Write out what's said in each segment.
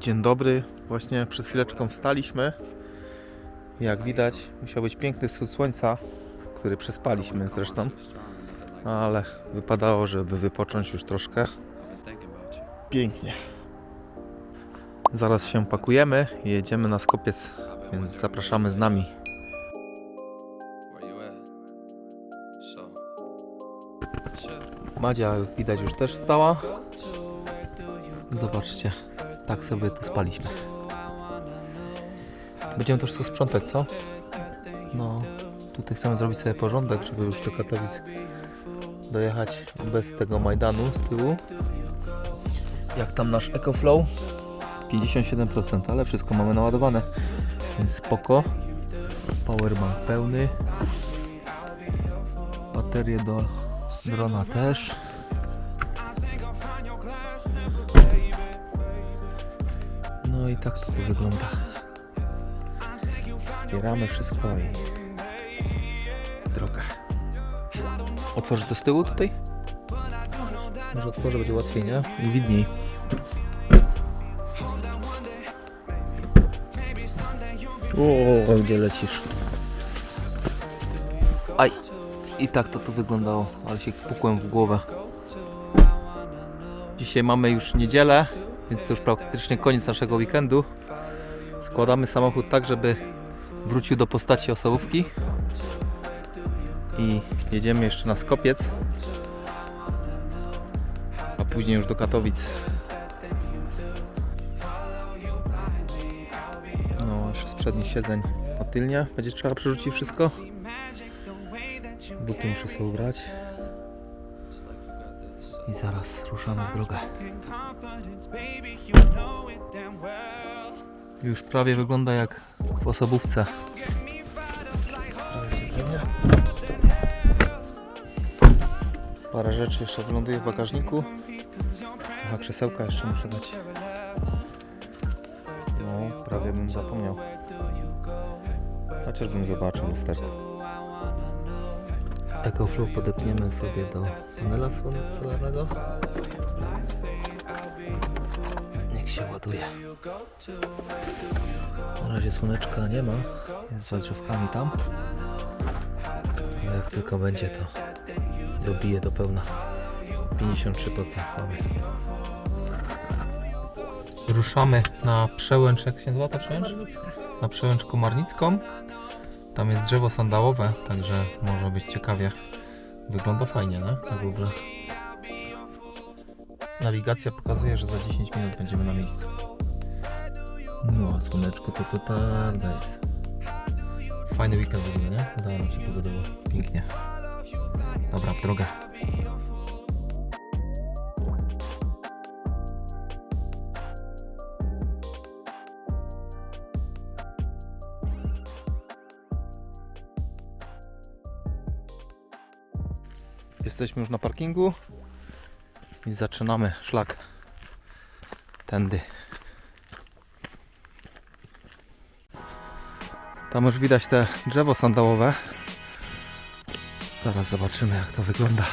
Dzień dobry, właśnie przed chwileczką wstaliśmy. Jak widać, musiał być piękny wschód słońca, który przespaliśmy zresztą, ale wypadało, żeby wypocząć już troszkę. Pięknie. Zaraz się pakujemy i jedziemy na skopiec, więc zapraszamy z nami. Madzia, jak widać, już też wstała. Zobaczcie, tak sobie tu spaliśmy. Będziemy to wszystko sprzątać, co? No, tutaj chcemy zrobić sobie porządek, żeby już do Katowic dojechać bez tego Majdanu z tyłu. Jak tam nasz EcoFlow? 57%, ale wszystko mamy naładowane, więc spoko. Powerbank pełny. Baterie do drona też. I tak to, to wygląda. Zbieramy wszystko i droga. Otworzę to z tyłu tutaj? Może otworzę, będzie łatwiej, nie? I widniej. O, gdzie lecisz? Aj! I tak to tu wyglądało, ale się pukłem w głowę. Dzisiaj mamy już niedzielę, więc to już praktycznie koniec naszego weekendu. Składamy samochód tak, żeby wrócił do postaci osobówki. I jedziemy jeszcze na Skopiec. A później już do Katowic. No, jeszcze z przednich siedzeń na tylnie. Będzie trzeba przerzucić wszystko. Buty muszę sobie ubrać. I zaraz ruszamy w drogę. Już prawie wygląda jak w osobówce. Parę rzeczy jeszcze wyląduje w bagażniku. A krzesełka jeszcze muszę dać. No, prawie bym zapomniał. Chociażbym zobaczył lusterko. EcoFlow podepniemy sobie do panela solarnego. Niech się ładuje. Na razie słoneczka nie ma, jest za drzewkami tam. Ale jak tylko będzie to dobije do pełna. 53% mamy. Ruszamy na przełęcz, jak się nazywa ta przełęcz? Na przełęcz Komarnicką. Tam jest drzewo sandałowe, także może być ciekawie. Wygląda fajnie, nie? Tak w ogóle. Nawigacja pokazuje, że za 10 minut będziemy na miejscu. No, słoneczko to petarda jest. Fajny weekend w ogóle, nie? Udało nam się pogodowo. Pięknie. Dobra, w drogę. Jesteśmy już na parkingu i zaczynamy szlak tędy. Tam już widać te drzewo sandałowe. Zaraz zobaczymy jak to wygląda.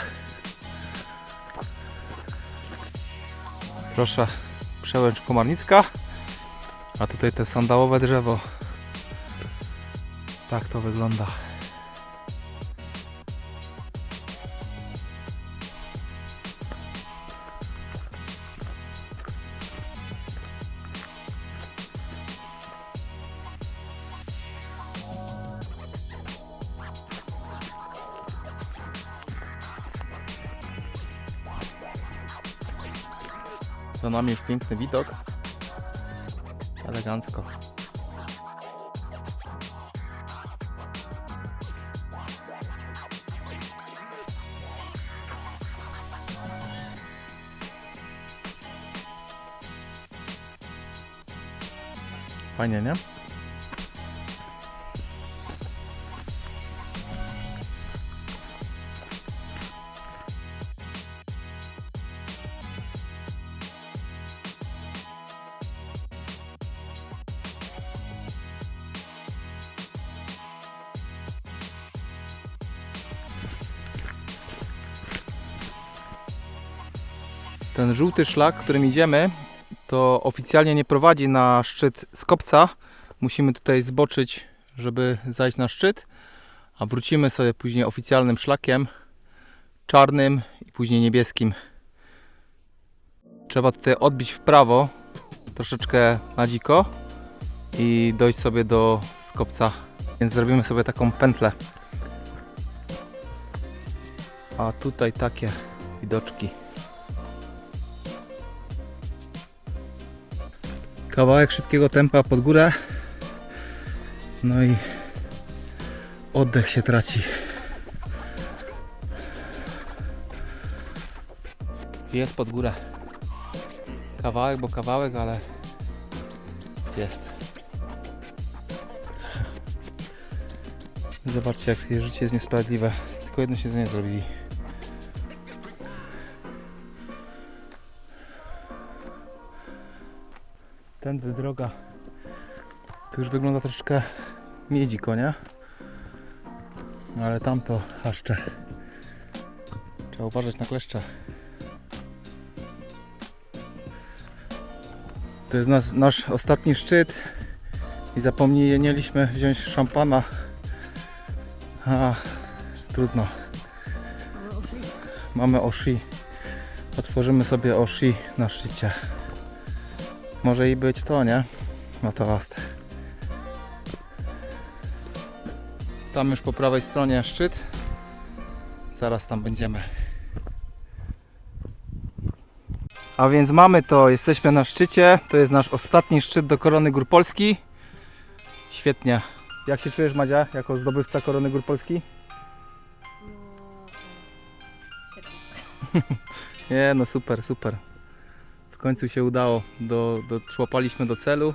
Proszę, przełęcz Komarnicka. A tutaj te sandałowe drzewo. Tak to wygląda. Za nami już piękny widok. Elegancko. Fajnie, nie? Ten żółty szlak, którym idziemy, to oficjalnie nie prowadzi na szczyt z kopca. Musimy tutaj zboczyć, żeby zajść na szczyt, a wrócimy sobie później oficjalnym szlakiem czarnym i później niebieskim. Trzeba tutaj odbić w prawo, troszeczkę na dziko i dojść sobie do skopca. Więc zrobimy sobie taką pętlę. A tutaj takie widoczki. Kawałek szybkiego tempa pod górę. No i oddech się traci. Jest pod górę. Kawałek, bo kawałek, ale jest. Zobaczcie, jak życie jest niesprawiedliwe. Tylko jedno siedzenie zrobili. Tędy droga. Tu już wygląda troszeczkę miedzi konia. Ale tamto haszcze. Trzeba uważać na kleszcze. To jest nasz, nasz ostatni szczyt i zapomnieliśmy wziąć szampana. A, trudno. Mamy oshi. Otworzymy sobie oshi na szczycie. Może i być to, nie? No to jest. Tam już po prawej stronie szczyt. Zaraz tam będziemy. A więc mamy to, jesteśmy na szczycie. To jest nasz ostatni szczyt do Korony Gór Polski. Świetnie. Jak się czujesz Madzia, jako zdobywca Korony Gór Polski? Świetnie. Nie, no super, super. W końcu się udało. Do, doszłapaliśmy do celu.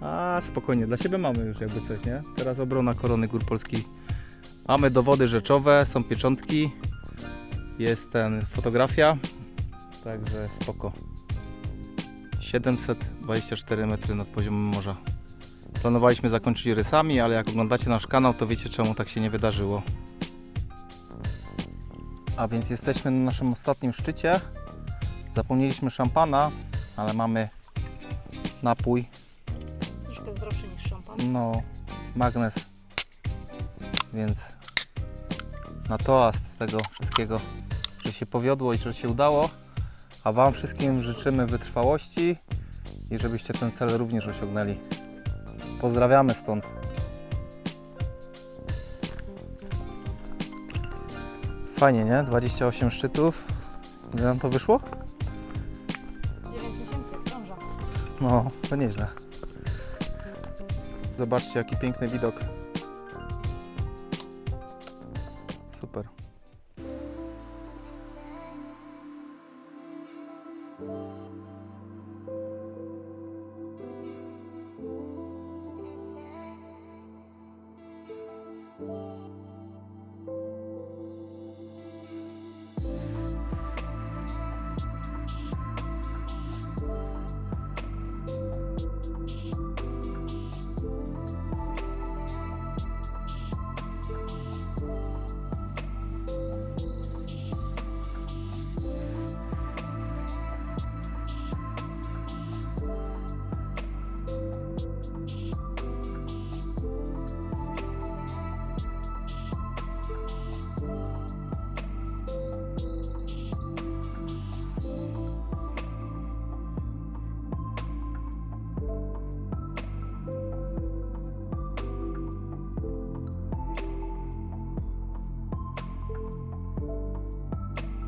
A spokojnie, dla siebie mamy już jakby coś, nie? Teraz obrona Korony Gór Polskiej. Mamy dowody rzeczowe, są pieczątki. Jest ten fotografia. Także spoko. 724 metry nad poziomem morza. Planowaliśmy zakończyć rysami, ale jak oglądacie nasz kanał, to wiecie czemu tak się nie wydarzyło. A więc jesteśmy na naszym ostatnim szczycie. Zapomnieliśmy szampana, ale mamy napój Troszkę zdrowszy niż szampan. no, magnes. Więc na toast tego wszystkiego, że się powiodło i że się udało. A Wam wszystkim życzymy wytrwałości i żebyście ten cel również osiągnęli. Pozdrawiamy stąd. Fajnie, nie? 28 szczytów. Ile nam to wyszło? 9 miesięcy, krąża. No, to nieźle. Zobaczcie, jaki piękny widok. Super.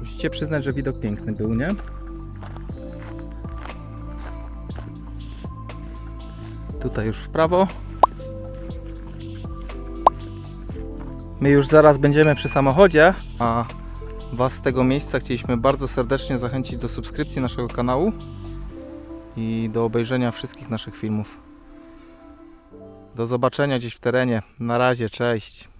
Musicie przyznać, że widok piękny był, nie? Tutaj już w prawo. My już zaraz będziemy przy samochodzie, a Was z tego miejsca chcieliśmy bardzo serdecznie zachęcić do subskrypcji naszego kanału i do obejrzenia wszystkich naszych filmów. Do zobaczenia gdzieś w terenie. Na razie, cześć.